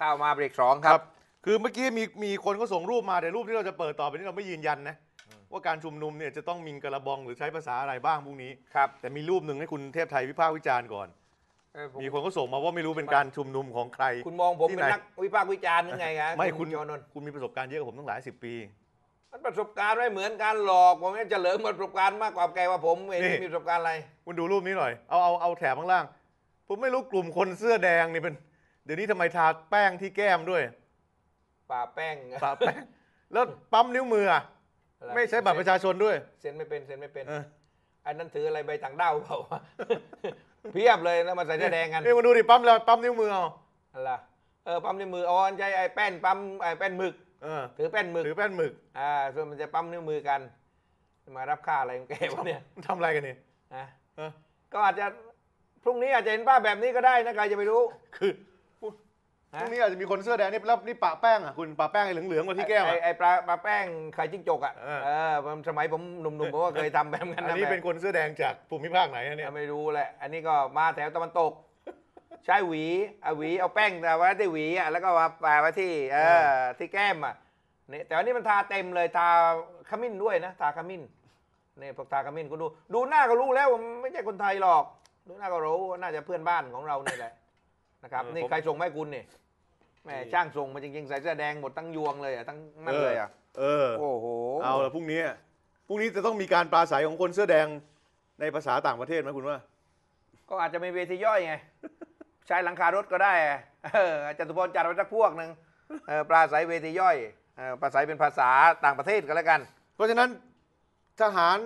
เข้ามาเบรกสองครับ คือเมื่อกี้มีมีคนก็ส่งรูปมาแต่รูปที่เราจะเปิดต่อไปนี้เราไม่ยืนยันนะว่าการชุมนุมเนี่ยจะต้องมิงกระบองหรือใช้ภาษาอะไรบ้างพรุ่งนี้ครับแต่มีรูปหนึ่งให้คุณเทพไทยวิพากษ์วิจารณ์ก่อนเออผมมีคนก็ส่งมาว่าไม่รู้เป็นการชุมนุมของใคร คุณมองผมที่เป็นไหนนักวิพากษ์วิจารณ์ยังไงครับไม่คุณจอนนท์คุณมีประสบการณ์เยอะกว่าผมตั้งหลายสิบปีมันประสบการณ์ไม่เหมือนการหลอกผมเนี่ยเฉลิมประสบการณ์มากกว่าแกว่าผมเองนี่ไม่มีประสบการณ์อะไร คุณดูรูปนี้หน่อย เอาเอาเอาแถบข้างล่าง ผมไม่รู้กลุ่มคนเสื้อแดงนี่เป็น เดี๋ยวนี้ทำไมทาแป้งที่แก้มด้วยป่าแป้งปะแป้ง แล้วปั๊มนิ้วมืออะอะรไม่ใช้บัตรประชาชนด้วย เซ็นไม่เป็นเซ็นไม่เป็นเออ อันนั้นถืออะไรใบต่างด้าวเปล่าวะ เพียบเลยแล้วมาใส่เสื้อแดงกันนี่มาดูดิปั๊มแล้วปั๊มนิ้วมือเอาอะไรเออปั๊มนิ้วมืออ๋อใช้ไอ้แป้นปั๊มไอ้แป้นหมึก เออถือแป้นหมึกถือแป้นหมึกอ่า ส่วนมันจะปั๊มนิ้วมือกัน มารับค่าอะไรของแกวะเนี่ยทำอะไรกันนี่นะเออก็อาจจะพรุ่งนี้อาจจะเห็นภาพแบบนี้ก็ได้นะใครจะไปรู้ คือ พฮะรุ่งนี้อาจจะมีคนเสื้อแดงนี่แล้วนี่ปะแป้งอะคุณปะแป้งไอ้เหลืองๆมาที่แก้มไอ้อะไอ้ปลาปลาแป้งไข่จิ้งจกอะเออเออผมสมัยผมหนุ่มๆผมก็เคยทำแบบนั้นอันนะนี้แบบเป็นคนเสื้อแดงจากภูมิภาคไหนฮะเนี่ยไม่รู้แหละ อันนี้ก็มาแถวตะวันตก ใช้หวีเอาหวีเอาแป้งแต่ไว้ที่หวีอะแล้วก็มาแปะไว้ที่เออที่แก้มอะนี่แต่อันนี้มันทาเต็มเลยทาขมิ้นด้วยนะทาขมิ้นนี่พวกทาขมิ้นก็ดู ดูหน้าก็รู้แล้วว่ามันไม่ใช่คนไทยหรอก ดูหน้าก็รู้ว่าน่าจะเพื่อนบ้านของเรานี่แหละ นะครับนี่ใครส่งมาให้คุณนี่แหม่ช่างส่งมาจริงๆใส่เสื้อแดงหมดทั้งยวงเลยอะทั้งนั่นเลยอะเออ โอ้โหเอาละพรุ่งนี้ พรุ่งนี้จะต้องมีการปราศัยของคนเสื้อแดงในภาษาต่างประเทศไหมคุณว่า ก็อาจจะมีเวทีย่อยไง ใช้หลังคารถก็ได้อะเออจตุพรจัดไว้สักพวกหนึ่งเออปราศัยเวทีย่อยเออปราศัยเป็นภาษาต่างประเทศก็แล้วกัน เพราะฉะนั้นทหาร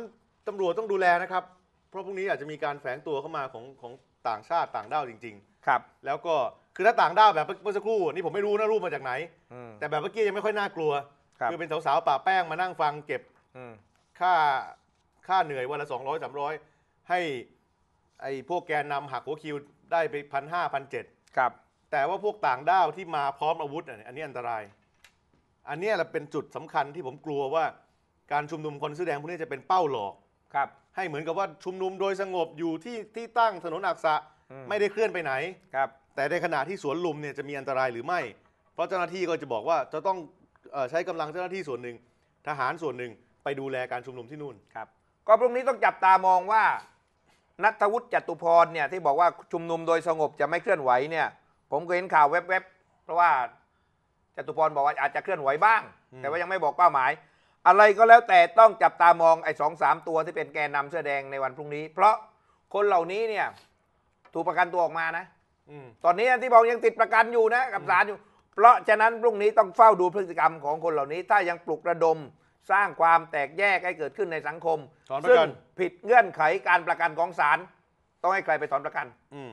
ตำรวจต้องดูแลนะครับ เพราะพรุ่งนี้อาจจะมีการแฝงตัวเข้ามาของของต่างชาติต่างด้าวจริง ครับๆแล้วก็คือถ้าต่างด้าวแบบเมื่อสักครู่นี่ผมไม่รู้นะรูปมาจากไหน อืม แต่แบบเมื่อกี้ยังไม่ค่อยน่ากลัวครับ อเป็นสาวๆป่าแป้งมานั่งฟังเก็บอืม ค่าค่าเหนื่อยวันละสองร้อยสามร้อยให้ไอ้พวกแกนนำหักหัวคิวได้ไปพันห้าพันเจ็ด ครับ แต่ว่าพวกต่างด้าวที่มาพร้อมอาวุธอะอันนี้อันตราย อันเนี้ยแหละเป็นจุดสำคัญที่ผมกลัวว่าการชุมนุมคนเสื้อแดงพวกนี้จะเป็นเป้าหลอก ครับ ให้เหมือนกับว่าชุมนุมโดยสงบอยู่ที่ที่ตั้งถนนอักษะอืม ไม่ได้เคลื่อนไปไหน ครับ แต่ในขณะที่สวนลุมเนี่ยจะมีอันตรายหรือไม่ เพราะเจ้าหน้าที่ก็จะบอกว่าจะต้องเอ่อใช้กำลังเจ้าหน้าที่ส่วนหนึ่ง ทหารส่วนหนึ่งไปดูแลการชุมนุมที่นู่น ครับ ก็พรุ่งนี้ต้องจับตามองว่า นัทวุฒิจตุพรเนี่ยที่บอกว่าชุมนุมโดยสงบจะไม่เคลื่อนไหวเนี่ย ผมก็เห็นข่าวแวบๆเพราะว่าจตุพรบอกว่าอาจจะเคลื่อนไหวบ้าง อืม แต่ว่ายังไม่บอกเป้าหมาย อะไรก็แล้วแต่ต้องจับตามองไอ้สองสามตัวที่เป็นแกนนำเสื้อแดงในวันพรุ่งนี้ เพราะคนเหล่านี้เนี่ย ถูกประกันตัวออกมานะ อืมตอนนี้ที่บอกยังติดประกันอยู่นะกับศาลอยู่ เพราะฉะนั้นพรุ่งนี้ต้องเฝ้าดูพฤติกรรมของคนเหล่านี้ ถ้ายังปลุกระดมสร้างความแตกแยกให้เกิดขึ้นในสังคมถอนประซึ่งกัน ผิดเงื่อนไขการประกันของศาลต้องให้ใครไปถอนประกัน อืม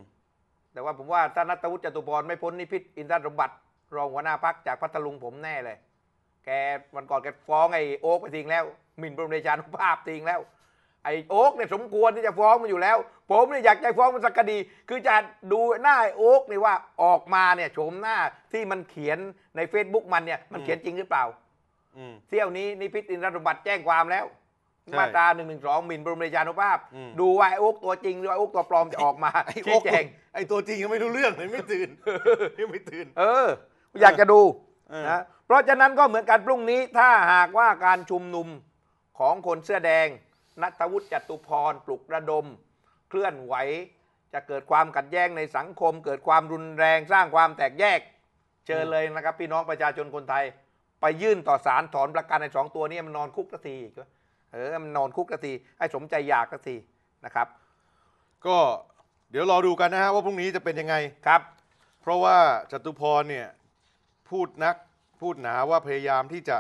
แต่ว่าผมว่าถ้านัทวุฒิจตุพรไม่พ้นนิพิษอินทรสมบัติรองหัวหน้าพักจากพัทลุงผมแน่เลย แกวันก่อนแกฟ้องไอ้โอ๊กไปทิ้งแล้วหมิ่นประมาทานุภาพทิ้งแล้ว ไอ้โอ๊กเนี่ยสมควรที่จะฟ้องมันอยู่แล้ว ผมเนี่ยอยากจะฟ้องมันสักคดี คือจะดูหน้าไอ้โอ๊กนี่ว่าออกมาเนี่ยโฉมหน้าที่มันเขียนใน Facebook มันเนี่ยมันเขียนจริงหรือเปล่าอืม เที่ยวนี้นิพิษอินทรสมบัติแจ้งความแล้ว ใช่มาตรา1นึหมิ่นประมาทานุภาพ อืม ดูว่าไอ้โอ๊กตัวจริงหรือว่าไอ้โอ๊กตัวปลอมจะออกมาไอ้ชี้โอ๊คแจง ไอ้ตัวจริงยังไม่รู้เรื่องเลยไม่ตื่น ยังไม่ตื่น เออ อยากจะดูเออ นะเพราะฉะนั้นก็เหมือนกันพรุ่งนี้ถ้าหากว่าการชุมนุมของคนเสื้อแดง นัทวุฒิจตุพรปลุกระดม เคลื่อนไหว จะเกิดความขัดแย้งในสังคม เกิดความรุนแรงสร้างความแตกแยก เจอเลยนะครับ พี่น้องประชาชนคนไทย ไปยื่นต่อศาลถอนประกันในสองตัวนี้มันนอนคุกสักทีเออมันนอนคุกสักทีให้สมใจอยากสักทีนะครับ ก็เดี๋ยวรอดูกันนะฮะว่าพรุ่งนี้จะเป็นยังไงครับ เพราะว่าจตุพรเนี่ยพูดนักพูดหนาว่าพยายามที่จะ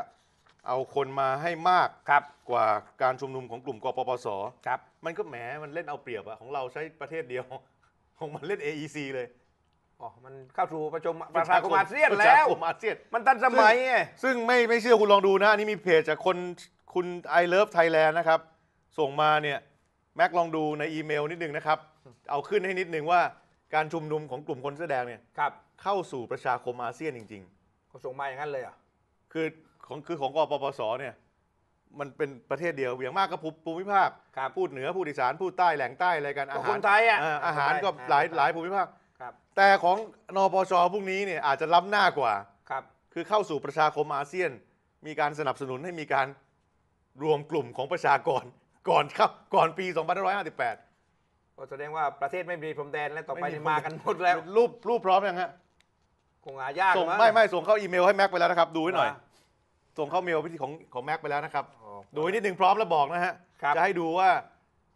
เอาคนมาให้มากครับกว่าการชุมนุมของกลุ่มกปปสครับ มันก็แหมมันเล่นเอาเปรียบอะของเราใช้ประเทศเดียว ของมันเล่น AEC เลยอ๋อมันเข้าสู่ประชุมประชาคมอาเซียนประแล้ชาว คมอาเซียน มันทันสมัยไง ซึ่งไม่ไม่เชื่อคุณลองดูนะ อันนี่มีเพจจากคนคุณ I love Thailand นะครับ ส่งมาเนี่ย แม็กลองดูในอีเมลนิดนึงนะครับ เอาขึ้นให้นิดนึงว่าการชุมนุมของกลุ่มคนเสื้อแดงเนี่ย ครับเข้าสู่ประชาคมอาเซียนจริง เขาส่งมาอย่างนั้นเลยเหรอะ ๆ คือ ของคือของกปปสเนี่ยมันเป็นประเทศเดียวอย่างมากก็ภูภูมิภาคครับพูดเหนือพูดอีสานพูดใต้แหล่งใต้อะไรกันอาก็หารคนไทยอะาอาหารก็คนไทหลายคนไทหลายภูมิภาคครับแต่ของนปชพรุ่งนี้เนี่ยอาจจะล้ำหน้ากว่าครับคือเข้าสู่ประชาคมอาเซียน มีการสนับสนุนให้มีการรวมกลุ่มของประชากรก่อนครับก่อนปี 2558ก็แสดงว่าประเทศไม่มีพรมแดนแล้วต่อไปไม่มีนี่มากันหมดแล้วรูปรูปพร้อมยังฮะคงหายากส่งมั้งไม่ไม่ส่งเข้าอีเมลให้แม็กไปแล้วนะครับ ดูให้หน่อยว่า ส่งเข้าเมลไปที่ของของแม็กไปแล้วนะครับอ๋อดูให้นิดหนึ่งพร้อมแล้วบอกนะฮะ ครับ จะให้ดูว่า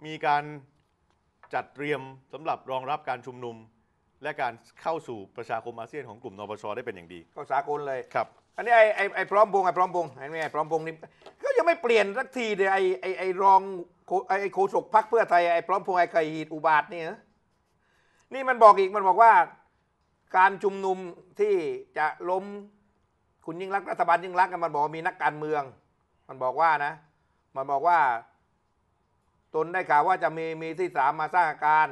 มีการจัดเตรียมสำหรับรองรับการชุมนุม และการเข้าสู่ประชาคมอาเซียนของกลุ่มนปชได้เป็นอย่างดี ก็สากลเลย ครับ อันนี้ไอ้ไอ้ไอ้พร้อมพงษ์ไอ้พร้อมพงษ์ไอ้นี่ไอ้พร้อมพงษ์นี่ก็ยังไม่เปลี่ยนสักทีเลยไอ้ไอ้ไอ้รองโคไอ้ไอ้โฆษกพรรคเพื่อไทยไอ้พร้อมพงษ์ไอ้ไก่หีดอุบาทนี่นะนี่มันบอกอีกมันบอกว่า การชุมนุมที่จะล้ม คุณยิ่งรักรัฐบาลยิ่งรักษณ์มันบอกมีนักการเมือง มันบอกว่านะ มันบอกว่า ตนได้ข่าวว่าจะมีมีที่สามมาสร้างอาการ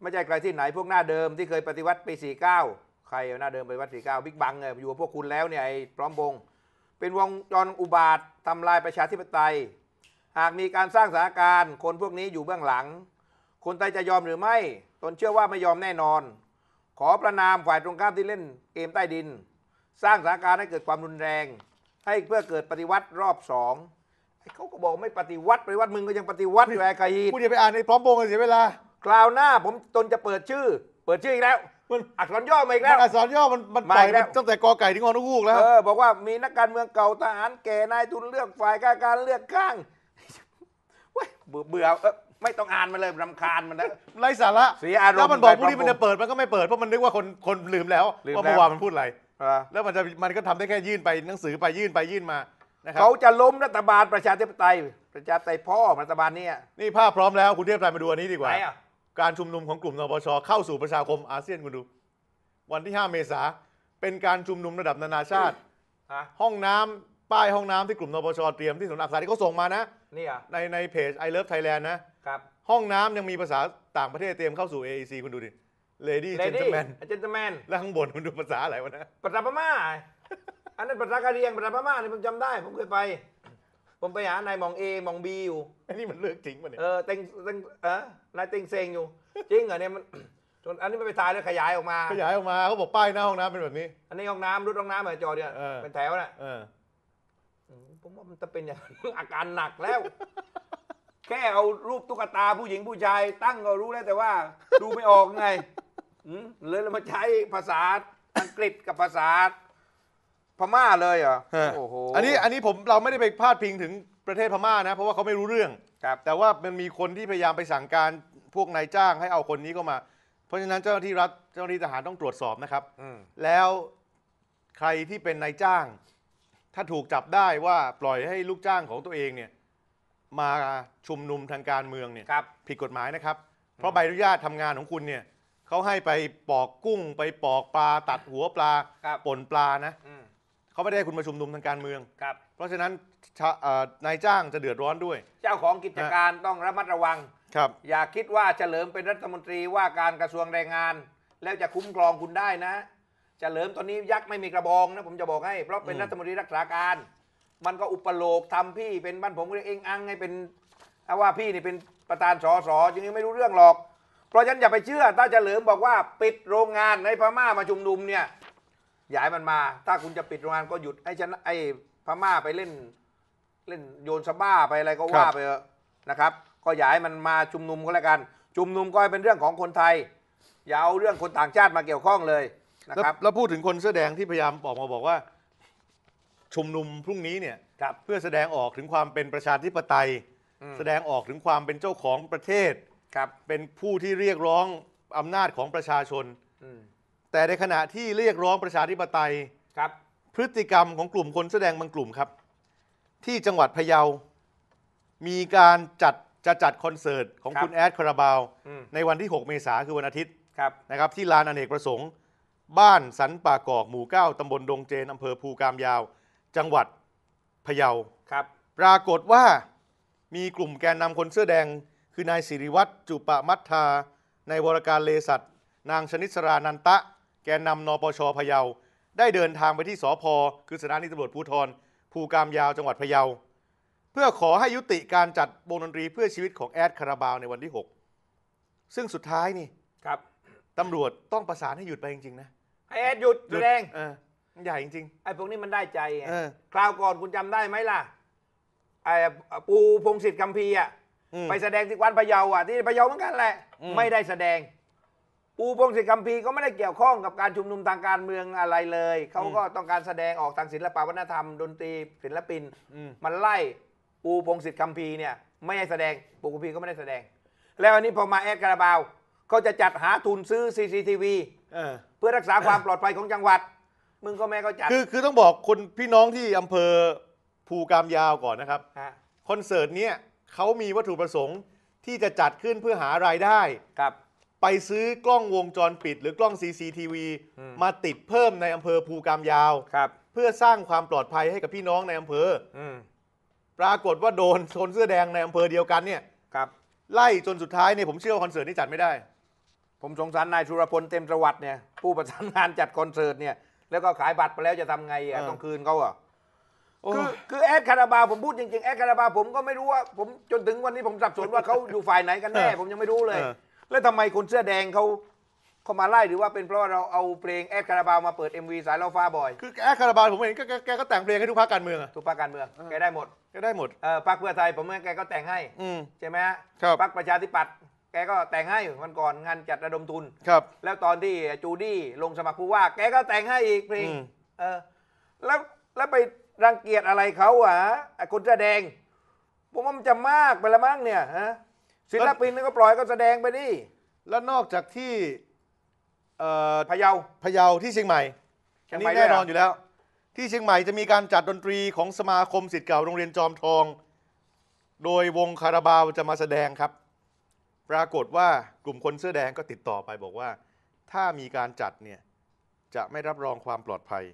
ไม่ใช่ใครที่ไหนพวกหน้าเดิมที่เคยปฏิวัติปี49ใครเอาหน้าเดิมปฏิวัติ49บิ๊กบังเนี่ยอยู่กับพวกคุณแล้วเนี่ยไอ้พร้อมพงเป็นวงจรอุบาททำลายประชาธิปไตย หากมีการสร้างสถานการณ์ คนพวกนี้อยู่เบื้องหลัง คนไทยจะยอมหรือไม่ ตนเชื่อว่าไม่ยอมแน่นอน ขอประนามฝ่ายตรงข้ามที่เล่นเกมใต้ดิน สร้างสถานการณ์ให้เกิดความรุนแรง ให้เพื่อเกิดปฏิวัติรอบสองไอ้เขาก็บอกไม่ปฏิวัติปฏิวัติมึงก็ยังปฏิวัติอยู่ไอ้ไข่ฮีดพูดอย่าไปอ่านในพร้อมพงษ์กันเสียเวลา คราวหน้าผมตนจะเปิดชื่อ เปิดชื่ออีกแล้วมันอักษรย่อมาอีกมัแล้วนอักษรย่อมันมันมาปล่อยอีกแล้วมันตั้งแต่กอไก่ถึงงอนุกแล้วเออบอกว่ามีนักการเมืองเก่าทหารแก่นายทุนเลือกฝ่ายการการเลือกข้างเว้ยเบื่อเบื่อเออไม่ต้องอ่านมันเลยรำคาญมันนะไร้สาระเสียอารมณ์แล้วมันบอกไปพรุ่งนี้มันจะเปิดมันก็ไม่เปิดเพราะมันนึกว่าคนคนลืมแล้วลืมว่าแล้วเมื่อวานมันพูดอะไรเออแล้วมันจะมันก็ทำได้แค่ยื่นไปหนังสือไปยื่นไปยื่นมานะครับเขาจะล้มรัฐบาลประชาธิปไตย ประชาธิปไตยพ่อรัฐบาลเนี่ยนี่ภาพพร้อมแล้วคุณเทพไทยมาดูอันนี้ดีกว่าไหนอะการชุมนุมของกลุ่มนปชเข้าสู่ประชาคมอาเซียนคุณดู วันที่ 5 เมษาเป็นการชุมนุมระดับนานาชาติ ฮะห้องน้ำป้ายห้องน้ำที่กลุ่มนปชเตรียมที่สวนอักษรที่เขาส่งมานะ นี่อะในในเพจ I Love Thailand นะ ครับ ห้องน้ำยังมีภาษาต่างประเทศเตรียมเข้าสู่ AEC คุณดูดิ Lady เลดี้ Gentleman เจนต์แมนแล้วข้างบนคุณดูภาษาอะไรวะนะภาษาพม่า อันนั้นภาษากะเหรียงภาษาพม่านี่ผมจำได้ผมเคยไป ผมไปหานายหมองเอหมองบีอยู่อันนี้มันเลือกจริงปะเนี่ยเออเต็งเต็งเออนายเต็งเซงอยู่ จริงเหรอเนี่ยมันจนอันนี้มันไปถ่ายแล้วขยายออกมา ขยายออกมาเขาบอกป้ายหน้าห้องน้ำเป็นแบบนี้ อันนี้ห้องน้ำรุดห้องน้ำเหมือนจอเนี่ยเออเป็นแถวน่ะเอออืมผมว่ามันจะเป็นอย่างนั้นอาการหนักแล้ว แค่เอารูปตุ๊กตาผู้หญิงผู้ชาย ตั้งก็รู้แล้วแต่ว่า ดูไม่ออกไง อืมเลยเรามาใช้ภาษาอังกฤษกับภาษาพม่าเลยเหรอฮะโอ้โหอันนี้อันนี้ผมเราไม่ได้ไปพาดพิงถึงประเทศพม่านะ เพราะว่าเขาไม่รู้เรื่อง ครับแต่ว่ามันมีคนที่พยายามไปสั่งการพวกนายจ้างให้เอาคนนี้เข้ามา เพราะฉะนั้นเจ้าหน้าที่รัฐเจ้าหน้าที่ทหารต้องตรวจสอบนะครับ อืมแล้วใครที่เป็นนายจ้าง ถ้าถูกจับได้ว่าปล่อยให้ลูกจ้างของตัวเองเนี่ยมาชุมนุมทางการเมืองเนี่ยครับ ผิดกฎหมายนะครับ เพราะใบอนุญาตทำงานของคุณเนี่ย เขาให้ไปปอกกุ้ง ไปปอกปลาตัดหัวปลาครับ ป่นปลานะอืมเขาไม่ได้ให้คุณมาชุมนุมทางการเมือง ครับ เพราะฉะนั้นชะเอ่อนายจ้างจะเดือดร้อนด้วย เจ้าของกิจการต้องระมัดระวัง ครับ อย่าคิดว่าเฉลิมเป็นรัฐมนตรีว่าการกระทรวงแรงงาน แล้วจะคุ้มครองคุณได้นะ เฉลิมตอนนี้ยักษ์ไม่มีกระบองนะผมจะบอกให้ เพราะเป็นอืม รัฐมนตรีรักษาการ มันก็อุปโลกทำพี่เป็นบ้านผมก็เรียกเองอังให้เป็นเอาว่าพี่นี่เป็นประธานสอสอจริงๆไม่รู้เรื่องหรอก เพราะฉะนั้นอย่าไปเชื่อถ้าเฉลิมบอกว่าปิดโรงงานในพม่ามาชุมนุมเนี่ยอย่าให้มันมา ถ้าคุณจะปิดโรงงานก็หยุดให้ชนะไอ้พม่าไปเล่นเล่นโยนสบ้าไปอะไรก็ว่าครับไปเถอะนะครับ ก็อย่าให้มันมาชุมนุมก็แล้วกัน ชุมนุมก็ให้เป็นเรื่องของคนไทย อย่าเอาเรื่องคนต่างชาติมาเกี่ยวข้องเลยนะแล้วครับแล้วพูดถึงคนเสื้อแดงที่พยายามบอกมาบอกว่า ชุมนุมพรุ่งนี้เนี่ยครับเพื่อแสดงออกถึงความเป็นประชาธิปไตยอืมแสดงออกถึงความเป็นเจ้าของประเทศ ครับเป็นผู้ที่เรียกร้องอำนาจของประชาชน อืมแต่ในขณะที่เรียกร้องประชาธิปไตย ครับพฤติกรรมของกลุ่มคนแสอแดงบางกลุ่มครับ ที่จังหวัดพะเยา มีการจัดจะจัดคอนเสิร์ตของคุณแอดคาราบาว อืมในวันที่ 6 เมษาคือวันอาทิตย์ครับนะครับที่ลานอเนกประสงค์ บ้านสันป่ากอกหมู่ 9 ตำบลดงเจนอำเภอภูกามยาว จังหวัดพะเยา ครับปรากฏว่ามีกลุ่มแกนนำคนเสื้อแดง คือนายสิริวัตรจุปมัทธาในยวรการเลสัตนางชนิสรานันตะ แกนนำนปชพะเยา ได้เดินทางไปที่สพคือสถานีตำรวจภูธรภูกามยาวจังหวัดพะเยา เพื่อขอให้ยุติการจัดวงดนตรีเพื่อชีวิตของแอดคาราบาวในวันที่ 6 ซึ่งสุดท้ายนี่ครับตำรวจต้องประสานให้หยุดไปจริงๆนะให้แอดหยุดหแสยุดดงเออมันใหญ่จริง ไอ้พวกนี้มันได้ใจไงเออ คราวก่อนคุณจำได้ไหมล่ะไอ้ปูพงศิษฐ์กัมพีร์อะอืม ไปแสดงที่วัดพะเยาอะที่พะเยาเหมือนกันแหละอืมไม่ได้แสดง ปูพงศิษฐ์กัมพีร์ก็ไม่ได้เกี่ยวข้องกับการชุมนุมทางการเมืองอะไรเลย เขาก็ต้องการแสดงออกทางศิลปวัฒนธรรม ดนตรีศิลปินอืมมันไล่ปูพงศิษฐ์คัมภีร์เนี่ยไม่ให้แสดงปูคัมภีร์ก็ไม่ได้แสดง แล้วอันนี้พอมาแอดคาราบาวเขาจะจัดหาทุนซื้อ CCTV เออเพื่อรักษาความปลอดภัยของจังหวัด มึงก็แม่ก็จัดคือคือต้องบอกคนพี่น้องที่อำเภอภูกามยาวก่อนนะครับฮะคอนเสิร์ตเนี้ย เขามีวัตถุประสงค์ที่จะจัดขึ้นเพื่อหารายได้ ครับ ไปซื้อกล้องวงจรปิด หรือกล้อง CCTV อืม มาติดเพิ่มในอำเภอภูกามยาว ครับ เพื่อสร้างความปลอดภัยให้กับพี่น้องในอำเภอ อืม ปรากฏว่าโดนคนเสื้อแดงในอำเภอเดียวกันเนี่ยครับ ไล่จนสุดท้ายเนี่ยผมเชื่อว่าคอนเสิร์ตนี้จัดไม่ได้ ผมสงสารนายชุรพลเต็มประวัติเนี่ยผู้ประสานงานจัดคอนเสิร์ตเนี่ยแล้วก็ขายบัตรไปแล้วจะทำไงอะเออ ต้องคืนเขาอะโอ้ คือคือแอดคาราบาวผมพูดจริงๆแอดคาราบาวผมก็ไม่รู้ว่าผมจนถึงวันนี้ผมสับสนว่าเขาอยู่ฝ่ายไหนกันแน่ ผมยังไม่รู้เลย เออ แล้วทำไมคนเสื้อแดงเขาเขามาไล่หรือว่าเป็นเพราะว่าเราเอาเพลงแอดคาราบาวมาเปิด MV สายเล่าฟ้าบ่อยคือแอดคาราบาวผมเห็นก็แกแกก็แต่งเพลงให้ทุกพรรคการเมืองอะทุกภาคการเมืองแกได้หมดก็ได้หมด เออพรรคเพื่อไทยผมว่าแกก็แต่งให้ อืม ใช่ไหมฮะครับ พรรคประชาธิปัตย์แกก็แต่งให้วันก่อนงานจัดระดมทุน ครับ แล้วตอนที่จูดี้ลงสมัครผู้ว่า แกก็แต่งให้อีกเพลงอืม เออแล้วแล้วไป รังเกียจอะไรเขาอะไอ้คนแสอแดง ผมว่ามันจะมากไปละมั้งเนี่ยฮะศิลปินนี่ก็ปล่อยก็แสดงไปดิแล้วนอกจากที่เอ่อพะเยาพะเยาที่เชียงใหม่เชีอัยนงใหม่นี้แน่นอนด้วยเหรออยู่แล้ว ที่เชียงใหม่จะมีการจัดดนตรีของสมาคมศิษย์เก่าโรงเรียนจอมทอง โดยวงคาราบาวจะมาแสดงครับ ปรากฏว่ากลุ่มคนเสื้อแดงก็ติดต่อไปบอกว่า ถ้ามีการจัดเนี่ยจะไม่รับรองความปลอดภัย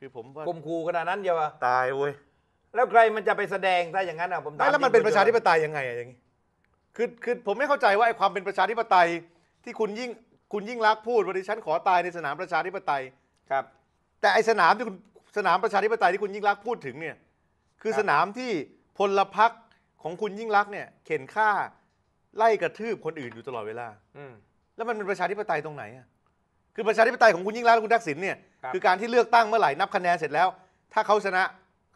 คือผมว่าคมคูขนาดนั้นเดียวอะตายเว้ยแล้วใครมันจะไปแสดงถ้าอย่างนั้นอะผมถาไม่แล้วมันเป็นประชาธิปจงไตยยังไงอะอย่างนี้คือคือผมไม่เข้าใจว่าไอ้ความเป็นประชาธิปไตย ที่คุณยิ่งคุณยิ่งรักษณ์พูดว่าดิฉันขอตายในสนามประชาธิปไตยๆครับแต่ไอสนามที่คุณสนามประชาธิปไตยที่คุณยิ่งรักษณ์พูดถึงเนี่ยคือครับสนามที่พลพรรคของคุณยิ่งรักษณ์เนี่ยเข็นฆ่าไล่กระทืบคนอื่นอยู่ตลอดเวลา อืมแล้วมันเป็นประชาธิปไตยตรงไหนอะ คือประชาธิปไตยของคุณยิ่งรักษณ์และคุณทักษิณเนี่ยครับ คือการที่เลือกตั้งเมื่อไหร่นับคะแนนเสร็จแล้ว ถ้าเขาชนะ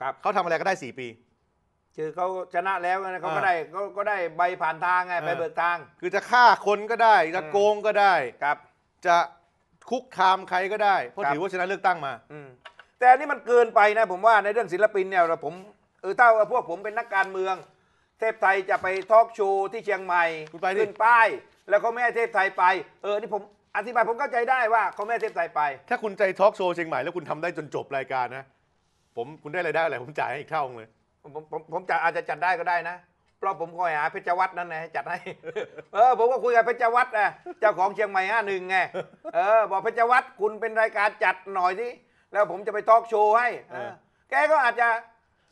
ครับเขาทำอะไรก็ได้สี่ปี คือเขาชนะแล้วนะเขาก็อ่าได้เขาก็ได้ใบผ่านทางไงเออใบเบิกทาง คือจะฆ่าคนก็ได้จะอืมโกงก็ได้ ครับ จะคุกคามใครก็ได้เพราะครับ ถือว่าชนะเลือกตั้งมา อืมแต่อันนี้มันเกินไปนะ ผมว่าในเรื่องศิลปินเนี่ยเราผมเออถ้าว่าพวกผมเป็นนักการเมือง เทพไทยจะไปทอล์กโชว์ที่เชียงใหม่คุณไปดิ ขึ้นป้าย แล้วเขาไม่ให้เทพไทยไป เออนี่ผม อธิบายผมเข้าใจได้ว่าเขาไม่ให้เทพไทยไป ถ้าคุณใจทอล์กโชว์เชียงใหม่แล้วคุณทำได้จนจบรายการนะ ผมคุณได้รายได้อะไรผมจ่ายให้อีกเท่านึงเลยผมผมผมจะอาจจะจัดได้ก็ได้นะ เพราะผมคอยหาเพชรวัตรนั่นไงให้จัดให้ เออผมก็คุยกับเพชรวัตรนะเจ้าของเชียงใหม่ห้าหนึ่งไงเออบอกเพชรวัตรคุณเป็นรายการจัดหน่อยสิแล้วผมจะไปทอล์กโชว์ให้เออ แกก็อาจจะ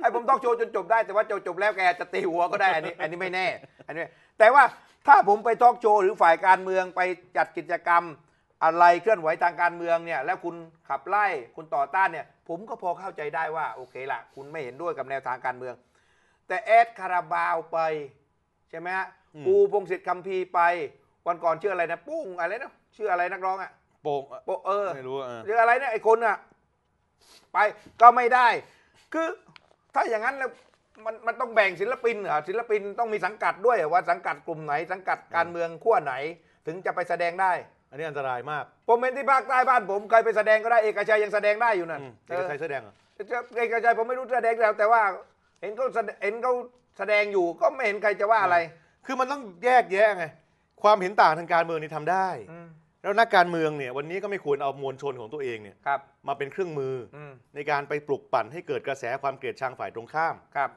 ให้ผมทอล์กโชว์จนจบได้แต่ว่าจบจบแล้วแกจะตีหัวก็ได้อันนี้ อันนี้ไม่แน่ อันนี้แต่ว่า ถ้าผมไปทอล์กโชว์หรือฝ่ายการเมืองไปจัดกิจกรรม อะไรเคลื่อนไหวทางการเมืองเนี่ยแล้วคุณขับไล่คุณต่อต้านเนี่ยผมก็พอเข้าใจได้ว่าโอเคละคุณไม่เห็นด้วยกับแนวทางการเมือง แต่แอดคาราบาวไปใช่ไหมฮะอืมปูพงศิษฐ์คัมภีร์ไป วันก่อนชื่ออะไรนะปุ้งอะไรนะชื่ออะไรนักร้องอะโป่งโปเออไม่รู้อะเออหรืออะไรเนี่ยไอ้คนอะไปก็ไม่ได้ คือถ้าอย่างนั้นแล้ว มันมันต้องแบ่งศิลปินเหรอศิลปินต้องมีสังกัดด้วยเหรอว่าสังกัดกลุ่มไหน สังกัดการเมืองขั้วไหนถึงจะไปแสดงได้ อันนี้อันตรายมาก ผมเป็นที่ภาคใต้บ้านผมใครไปแสดงก็ได้เอกชัยยังแสดงได้อยู่นั่นอืมเอเอกอชัยเสื้อแดงเหรอเอกชัยผมไม่รู้แสดงแล้วแต่ว่า เห็นเขาแสดเห็นเขาแสดงอยู่ก็ไม่เห็นใครจะว่าอะไรคือมันต้องแยกแยะไง ความเห็นต่างทางการเมืองนี่ทำได้ อืมแล้วนักการเมืองเนี่ยวันนี้ก็ไม่ควรเอามวลชนของตัวเองเนี่ยครับมาเป็นเครื่องมือออืมในการไปปลุกปั่นให้เกิดกระแสความเกลียดชังฝ่ายตรงข้าม ครับ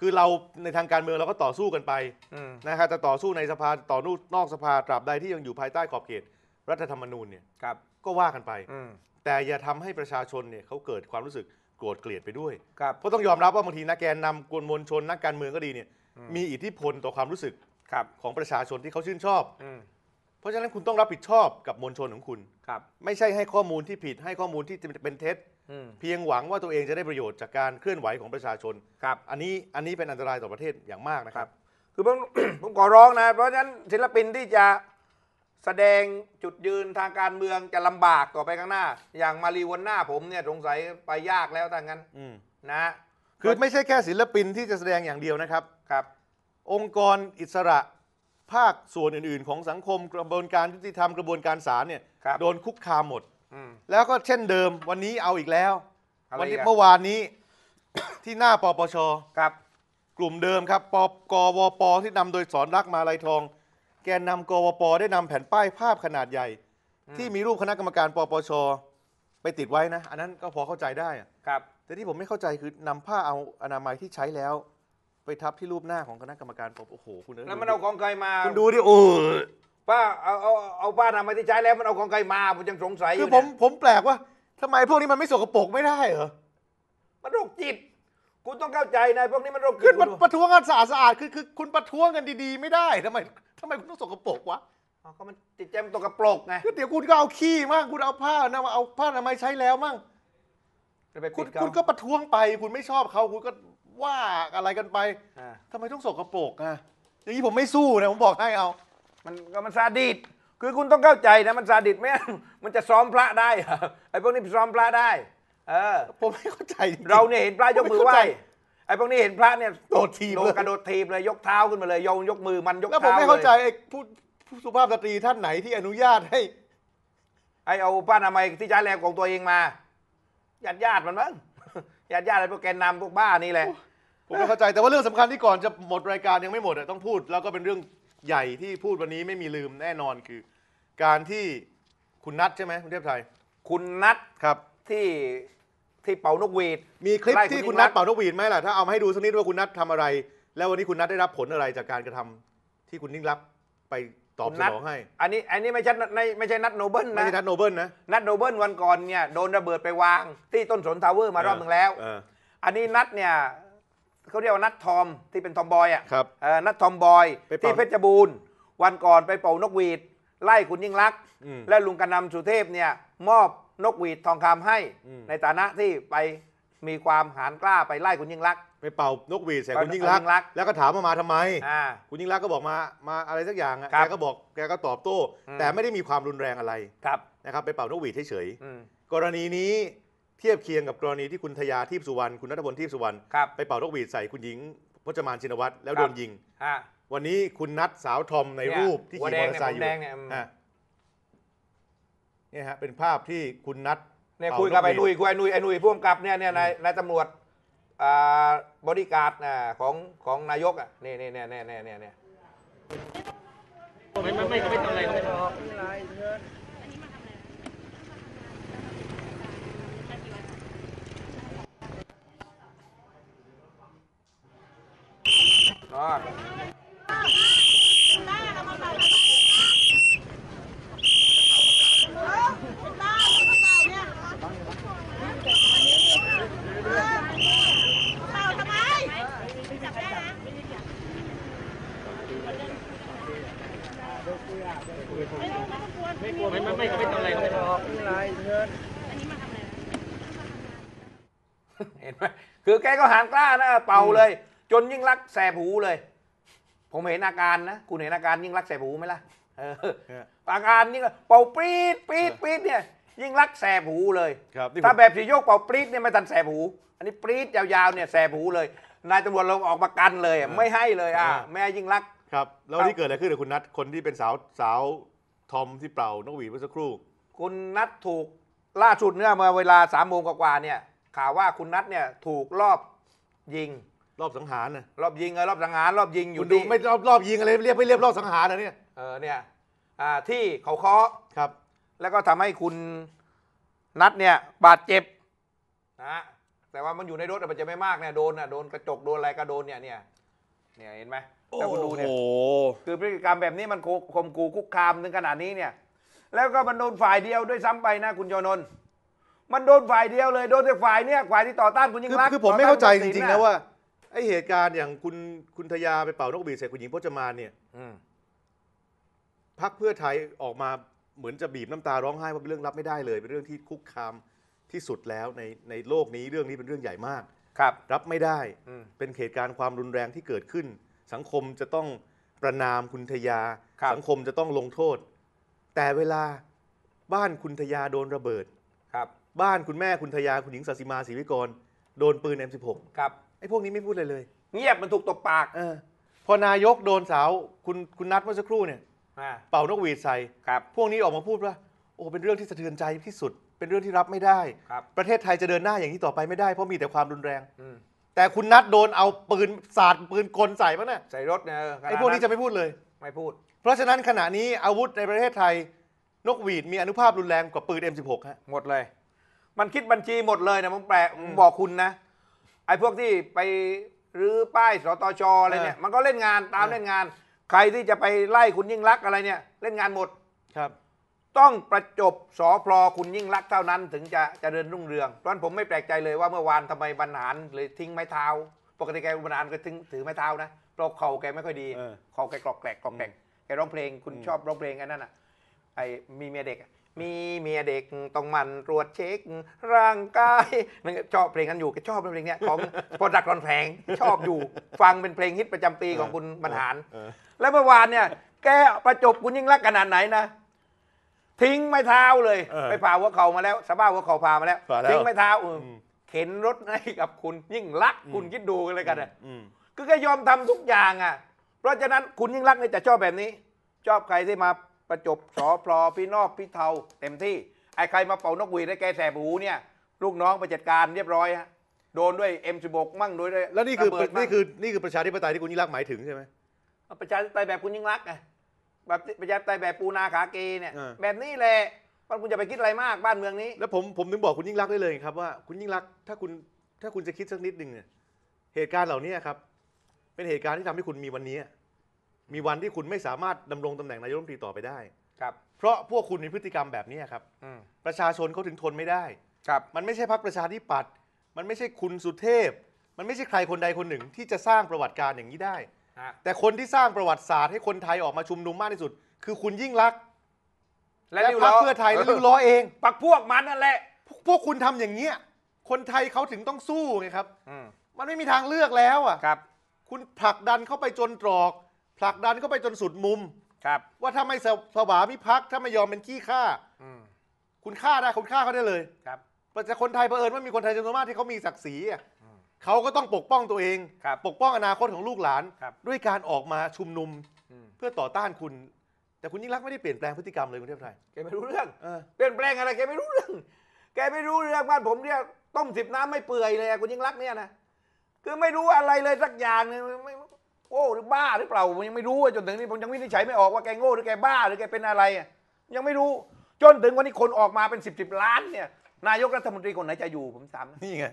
คือเราในทางการเมืองเราก็ต่อสู้กันไปอืมนะครับจะต่อสู้ในสภาต่อนอกสภาตราบใดที่ยังอยู่ภายใต้ขอบเขต รัฐธรรมนูญเนี่ยครับก็ว่ากันไป อืมแต่อย่าทำให้ประชาชนเนี่ยเขาเกิดความรู้สึกโกรธเกลียดไปด้วย ครับเพราะต้องยอมรับว่าบางทีนักแกนนำกวนมวลชนนักการเมืองก็ดีเนี่ยอืมมีอิทธิพลต่อความรู้สึกครับของประชาชนที่เขาชื่นชอบ อืมเพราะฉะนั้นคุณต้องรับผิดชอบกับมวลชนของคุณ ครับ ไม่ใช่ให้ข้อมูลที่ผิดให้ข้อมูลที่เป็นเท็จอืม เพียงหวังว่าตัวเองจะได้ประโยชน์จากการเคลื่อนไหวของประชาชนครับอันนี้อันนี้เป็นอันตรายต่อประเทศอย่างมากนะครับ คือผมผมขอร้องนะ เพราะฉะนั้นศิลปินที่จะแสดงจุดยืนทางการเมืองจะลำบากต่อไปข้างหน้า อย่างมารีวันหน้าผมเนี่ยสงสัยไปยากแล้วถ้างั้นอืมนะ คือไม่ใช่แค่ศิลปินที่จะแสดงอย่างเดียวนะครับครับ องค์กรอิสระภาคส่วนอื่น ๆ ของสังคมกระบวนการยุติธรรมกระบวนการศาลเนี่ยครับโดนคุกคามหมดอืม แล้วก็เช่นเดิมวันนี้เอาอีกแล้ว อะไรวันนี้อีกอะ เมื่อวานนี้ ที่หน้าปปช ครับ กลุ่มเดิมครับปกวปที่นำโดยสอนรักมาลายทอง แกนนำกวปได้นำแผ่นป้ายภาพขนาดใหญ่ ที่มีรูปคณะกรรมการปปช ไปติดไว้นะ อันนั้นก็พอเข้าใจได้อะครับ แต่ที่ผมไม่เข้าใจคือนำผ้าเอาอนามัยที่ใช้แล้ว ไปทับที่รูปหน้าของคณะกรรมการปปโอ้โหคุณเอ้ยแล้วมันเอาของใครมาคุณดูดิโอ้ย ป้าเอาเอาเอาป้าทำมาที่ใช้แล้วมันเอาของใครมาผมยังสงสัยอคือยู่ผเนี่มยผมแปลกว่าทำไมพวกนี้มันไม่สกปรกไม่ได้เหรอมันโรคจิต คุณต้องเข้าใจนะพวกนี้มันโรคจิขึ้ตนมันคุณประท้วงกันสะอาดสะอาดคือคือคุณประท้วงกันดีๆ ไม่ได้ทำไมทำไมคุณต้องสกปรกวะอ๋อก็มันจิตใจมันตกกระปรกไงก็เดี๋ยวคุณก็เอาขี้มั่งคุณเอาผ้านะเอาผ้าอนามัยใช้แล้วมั่งจะไปคุปิณดเขาคุณก็ประท้วงไป คุณไม่ชอบเขาคุณก็ว่าอะไรกันไปอ่า ทำไมต้องสกปรกอะอย่างนี้ผมไม่สู้นะผมบอกให้เอา มันก็มันซาดิสคือคุณต้องเข้าใจนะมันซาดิสไหมมันจะซ้อมพระได้เหรอไอ้พวกนี้ซ้อมพระได้ เออ ผมไม่เข้าใจจงๆเราเนี่ยเห็นพระยกมือไหว้ผไเข้าใจไอ้พวกนี้เห็นพระเนี่ยโดดถีบโดเลนยกระโดดถีบเลยยกเท้าขึ้นมาเลยยกยกมือมันยกแล้วผมเท้าไม่เข้าใจลยไอ้ผู้ผู้สุภาพสตรีท่านไหนที่อนุญาตให้ ไอ้เอาผ้าอนามัยที่ใช้แรงของตัวเองมาญาติญาติมันมั้ง ญาติญาติอะไรพวกแกนนำพวกบ้านี่แหละ ผมไม่เข้าใจแต่ว่าเรื่องสำคัญที่ก่อนจะหมดรายการยังไม่หมดอะต้องพูด แล้วก็เป็นเรื่อง ใหญ่ที่พูดวันนี้ไม่มีลืมแน่นอนคือ การที่คุณนัทใช่ไหมคุณเทพไทยคุณนัทครับที่ที่เป่านกหวีด มีคลิปไล่คุณที่ยิ่งคุณรันักทเป่านกหวีดไหมล่ะถ้าเอามาให้ดูสักนิดว่าคุณนัททำอะไร แล้ววันนี้คุณนัทได้รับผลอะไรจากการกระทำที่คุณยิ่งรักษณ์ไปตอบคุณสนัท นองให้อันนี้อันนี้ไม่ใช่ไม่ไม่ใช่นัทโนเบิลไม่นะ ใช่นัทโนเบิลนะ นัทโนเบิลวันก่อนเนี่ยโดนระเบิดไปวางที่ต้นสนทาวเวอร์มารอบหนึ่งแล้ว เออ อันนี้นัทเนี่ย เขาเรียกว่านัททอมที่เป็นทอมบอยอะครับเออนัททอมบอยไปเป่า ที่เพชรบูรณ์วันก่อนไปเป่านกหวีด ไล่คุณยิ่งรักษณ์อืม และลุงกำนำสุเทพเนี่ยมอบนกหวีดทองคำให้ อืม ในฐานะที่ไปมีความหานกล้าไปไล่คุณยิ่งรักษณ์ ไปเป่านกหวีดใส่เป่าคุณยิ่งรักษยิ่งรักษณ์ณ์แล้วก็ถามว่ามาทำไม อ่า คุณยิ่งรักษณ์ก็บอกมามาอะไรสักอย่างอะครัแกบก็บอกแกก็ตอบโต้ อืม แต่ไม่ได้มีความรุนแรงอะไรครับนะครับไปเป่านกหวีดเฉยอืมๆกรณีนี้ เทียบเคียงกับกรณีที่คุณทยาทีพสุวรรณคุณนัทพลทีพสุวรรณครับไปเป่านกหวีดใส่คุณหญิงพจมานชินวัตรแล้วครับโดนยิงอ่าวันนี้คุณนัทสาวทอมในเนี่ยรูปที่หัวขี่แดมองเตอร์ไซค์อเนี่ยยู่หัวแดงเนี่ยอืมอะเนี่ยฮะเป็นภาพที่คุณนัทเนี่ยป่าคุยกับนไอ้หวีดนุยคุยไอ้นุยไอ้นุยพ่วงกับเนี่ยเนี่ยนายนายตำรวจอ่าบริการดอ่าของของนายกอะนี่นี่เนี่ยเนี่ยเนี่ยเนี่ยเนี่ยไม่ไม่ไม่เขาไม่ทำอะไรเขาไม่ทำ อ๋อไม่ไม่ไม่เขาไม่ทำอะไรเขาไม่ทำเห็นไหมคือแกก็หานกล้านะเป่าเลย จนยิ่งรักษณ์แสบหูเลย ผมเห็นอาการนะคุณเห็นอาการยิ่งรักษณ์แสบหูไหมล่ะเออเนี่ยอาการยิ่งเป่าปรี๊ดปรี๊ดปรี๊ดเนี่ย ยิ่งรักษณ์แสบหูเลยครับที่ผม ถ้าแบบสีโยกเป่าปรี๊ดเนี่ยไม่ทันแสบหู อันนี้ปรี๊ดยาวๆเนี่ยแสบหูเลยนายตำรวจลงออกมากันเลยอะไม่ให้เลยอะไม่ให้ยิ่งรักษณ์ ครับแล้ววันนี้เกิดอะไรขึ้นกับคุณนัทคนที่เป็นสาวสาวทอมที่เป่านกหวีดเมื่อสักครู่ คุณนัทถูกล่าสุดเนี่ยเมื่อเวลาสามโมงกว่าๆเนี่ยข่าวว่าคุณนัทเนี่ยถูกรอบยิง รอบสังหารนะรอบยิงเออรอบสังหารรอบยิงอคุยู่ณดูที่ไม่รอบรอบยิงอะไรเรียกไม่เรียบรอบสังหารนะเนี่ยเออเนี่ยอ่าที่เขาเคาะครับ แล้วก็ทำให้คุณนัทเนี่ยบาดเจ็บนะฮะแต่ว่ามันอยู่ในรถอะมันจะไม่มากเนี่ยโดนอะโดนกระจกโดนอะไรก็โดนเนี่ยเนี่ยเนี่ยเห็นไหมถ้าคุณดูเนี่ย โอ้โหคือพฤติกรรมแบบนี้มันโคข่มขู่คุกคามถึงขนาดนี้เนี่ย แล้วก็มันโดนฝ่ายเดียวด้วยซ้ำไปนะคุณโยนนท์มันโดนฝ่ายเดียวเลยโดนแต่ฝ่ายเนี่ยฝ่ายที่ต่อต้านคุณยิ่งคือรักษณ์คือผมไม่เข้าใจต่อจต้นคุณทักษิณริงๆนะว่า ไอเหตุการณ์อย่างคุณคุณทยาไปเป่านกหวีดใส่คุณหญิงพจมานเนี่ยอืมพักเพื่อไทยออกมาเหมือนจะบีบน้ำตาร้องไห้ว่าเป็นเรื่องรับไม่ได้เลย เป็นเรื่องที่คุกคามที่สุดแล้วในในโลกนี้เรื่องนี้เป็นเรื่องใหญ่มาก ครับ รับไม่ได้ อืมเป็นเหตุการณ์ความรุนแรงที่เกิดขึ้น สังคมจะต้องประนามคุณทยา ครับ สังคมจะต้องลงโทษ แต่เวลาบ้านคุณทยาโดนระเบิด ครับ บ้านคุณแม่คุณทยาคุณหญิงสัสิมาศรีวิกร โดนปืน M16 ครับไอ้พวกนี้ไม่พูดเลยเลย เงียบมันถูกตบปากเออพอนายกโดนสาวคุณคุณนัดเมื่อสักครู่เนี่ย อ่าเป่านกหวีดใส่ ครับ พวกนี้ออกมาพูดว่า โอ้เป็นเรื่องที่สะเทือนใจที่สุด เป็นเรื่องที่รับไม่ได้ ครับ ประเทศไทยจะเดินหน้าอย่างนี้ต่อไปไม่ได้เพราะมีแต่ความรุนแรง อืมแต่คุณนัดโดนเอาปืนสาดปืนกลใส่ปะเนี่ยใส่รถเนี่ยเไอ้พวกนี้จะไม่พูดเลย ไม่พูด เพราะฉะนั้นขณะนี้อาวุธในประเทศไทย นกหวีดมีอนุภาพรุนแรงกว่าปืน M16 ฮะ หมดเลย มันคิดบัญชีหมดเลยนะผมแปลผมบอกคุณนะ ไอ้พวกที่ไปรื้อป้ายสตชอะไรเนี่ยเออมันก็เล่นงานตามเออเล่นงาน ใครที่จะไปไล่คุณยิ่งรักษณ์อะไรเนี่ย เล่นงานหมดครับ ต้องประจบสอพลอคุณยิ่งรักษณ์เท่านั้น ถึงจะจะเดินรุ่งเรืองเพราะฉะนั้นผมไม่แปลกใจเลยว่าเมื่อวานทำไมบรรหารเลยทิ้งไม้เท้า ปกติแกบรรหารก็ทิ้งถือไม้เท้านะเพราะเข่าแกไม่ค่อยดีเออเข่าแกกรอกแกรกกรอกแกรกแกร้องเพลงคุณอืมชอบร้องเพลงกันนั่นน่ะไอ้มีเมียเด็กอะ มีเมียเด็กต้องหมันตรวจเช็คร่างกายนั่นก็ชอบเพลงกันอยู่แกชอบเพลงเนี้ยของพอดักรอนแพงชอบอยู่ ฟังเป็นเพลงฮิตประจำปีของคุณบรรหาร เออ แล้วเมื่อวานเนี่ย แกประจบคุณยิ่งรักษณ์ขนาดไหนนะ ทิ้งไม้เท้าเลย เออไปผ่าหัวเข่ามาแล้วสะบ้าหัวเข่าผ่ามาแล้ว ผ่าแล้วทิ้งไม้เท้าเอออม เข็นรถให้กับคุณยิ่งรักษณ์คุณคิดดูกันเลยกันอะอืม คือแกยอมทำทุกอย่างอะ เพราะฉะนั้นคุณยิ่งรักษณ์เนี่ยจะชอบแบบนี้ ชอบใครที่มา ประจบสอพลอพี่นอกพี่เทาเต็มที่ไอ้ใครมาเป่านกหวีดให้แกแสบหูเนี่ย ลูกน้องไปจัดการเรียบร้อยฮะโดนด้วย M16 มั่งโดยด้วยแล้วนี่คือระเบิดมั่งนี่คือนี่คือประชาธิปไตยที่คุณยิ่งรักษณ์หมายถึงใช่ไหม ประชาธิปไตยแบบคุณยิ่งรักษณ์ไงแบบประชาธิปไตยแบบปูนาขาเกเนี่ย เออ แบบนี้แหละว่าคุณจะไปคิดอะไรมากบ้านเมืองนี้ แล้วผมผมถึงบอกคุณยิ่งรักษณ์ได้เลยครับว่าคุณยิ่งรักษณ์ถ้าคุณถ้าคุณจะคิดสักนิดหนึ่งเนี่ยเหตุการณ์เหล่านี้ครับ เป็นเหตุการณ์ที่ทำให้คุณมีวันนี้ มีวันที่คุณไม่สามารถดำรงตำแหน่งนายกรัฐมนตรีต่อไปได้ ครับ เพราะพวกคุณมีพฤติกรรมแบบนี้ครับ อืมประชาชนเขาถึงทนไม่ได้ ครับ มันไม่ใช่พรรคประชาธิปัตย์มันไม่ใช่คุณสุเทพ มันไม่ใช่ใครคนใดคนหนึ่งที่จะสร้างประวัติการอย่างนี้ได้ ฮะ แต่คนที่สร้างประวัติศาสตร์ให้คนไทยออกมาชุมนุมมากที่สุด คือคุณยิ่งรักษณ์และริ้วพรรคล้เพื่อไทยและริ้วล้อเอง ปักพวกมันนั่นแหละพวกพวกคุณทำอย่างเงี้ย คนไทยเขาถึงต้องสู้ไงครับ อืมมันไม่มีทางเลือกแล้วอะ ครับ คุณผลักดันเข้าไปจนตรอก ผลักดันเข้าไปจนสุดมุม ครับ ว่าถ้าไม่สสวามิภักดิ์ถ้าไม่ยอมเป็นขี้ข้าอืมคุณฆ่าได้คุณฆ่าเขาได้เลยครับ แต่คนไทยเผอิญว่ามีคนไทยจำนวนมากที่เขามีศักดิ์ศรีอะเขาก็ต้องปกป้องตัวเอง ครับปกป้องอนาคตของลูกหลาน ครับ ด้วยการออกมาชุมนุมอืมเพื่อต่อต้านคุณ แต่คุณยิ่งรักษณ์ไม่ได้เปลี่ยนแปลงพฤติกรรมเลยคุณเทพไทยแกไม่รู้เรื่อง เออเปลี่ยนแปลงอะไรแกไม่รู้เรื่อง แกไม่รู้เรื่องบ้านผมเนี่ยต้มสิบน้ำไม่เปื่อยเลยอะคุณยิ่งรักษณ์เนี่ยนะคือไม่รู้อะไรเลยสักอย่างหนึงไม่โอ้หรือ บ้าหรือเปล่าผมยังไม่รู้อะจนถึงนี้ผมยังวินิจฉัยไม่ออกว่าแกโง่หรือแกบ้าหรือแกเป็นอะไรอะยังไม่รู้จนถึงวันนี้คนออกมาเป็นสิบสิบล้านเนี่ยนายกรัฐมนตรีคนไหนจะอยู่ผมถามนี่ไง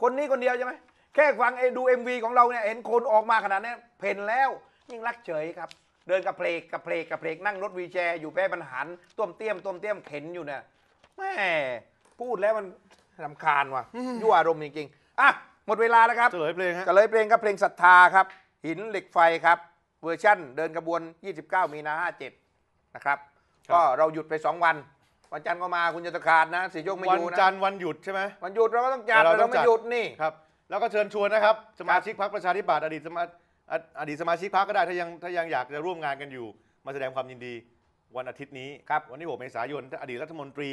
คนนี้คนเดียวใช่ไหมแค่ฟังไอ้ดู MV ของเราเนี่ยเห็นคนออกมาขนาดนี้เพนแล้วยิ่งรักเฉยครับ เดินกับเพลกกับเพลกกับเพลกนั่งรถวีลแชร์อยู่แพ้บรรหารต้วมเตี้ยมต้วมเตี้ยมเข็นอยู่เนี่ยแม่พูดแล้วมันรำคาญว่ะยั่วอารมณ์จริงๆอะหมดเวลาแล้วครับเฉลยเพลงฮะก็เลยเพลงครับเพลงศรัทธาครับ หินเหล็กไฟครับ เวอร์ชั่นเดินกระบวน 29 มีนา 57 นะครับ ก็เราหยุดไป 2 วัน วันจันทร์ก็มาคุณจะตะขาดนะสีโยกไม่อวันยู่นะจันทร์วันหยุดใช่ไหมวันหยุดเราก็ต้องจัดแต่เราเราต้องไม่จัดหยุดนี่ครับแล้วก็เชิญชวนนะครับ สมาชิกพรรคประชาธิปัตย์อดีตสมาออดีตสมาชิกพรรคก็ได้ถ้ายังถ้ายังอยากจะร่วมงานกันอยู่ มาแสดงความยินดีวันอาทิตย์นี้ครับวันที่6เมษายนอดีตรัฐมนตรี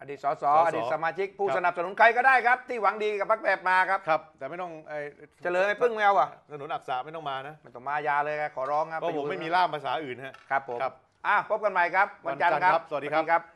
อดีตสสสสอดีตสมาชิกผู้ครับสนับสนุนใครก็ได้ครับที่หวังดีกับพรรคแบบมาครับครับ แต่ไม่ต้องไอ้เฉลยไม่พึ่งแมวอะถนนอักษาไม่ต้องมานะไม่ต้องมายาเลยครับขอร้องครับเพราะผมปอยู่ไม่มีล่ามภาษาอื่นฮะครับผมครับอะพบกันใหม่ครับวันจันทร์วันจันทร์คครัรับบสวัสดีครับครับ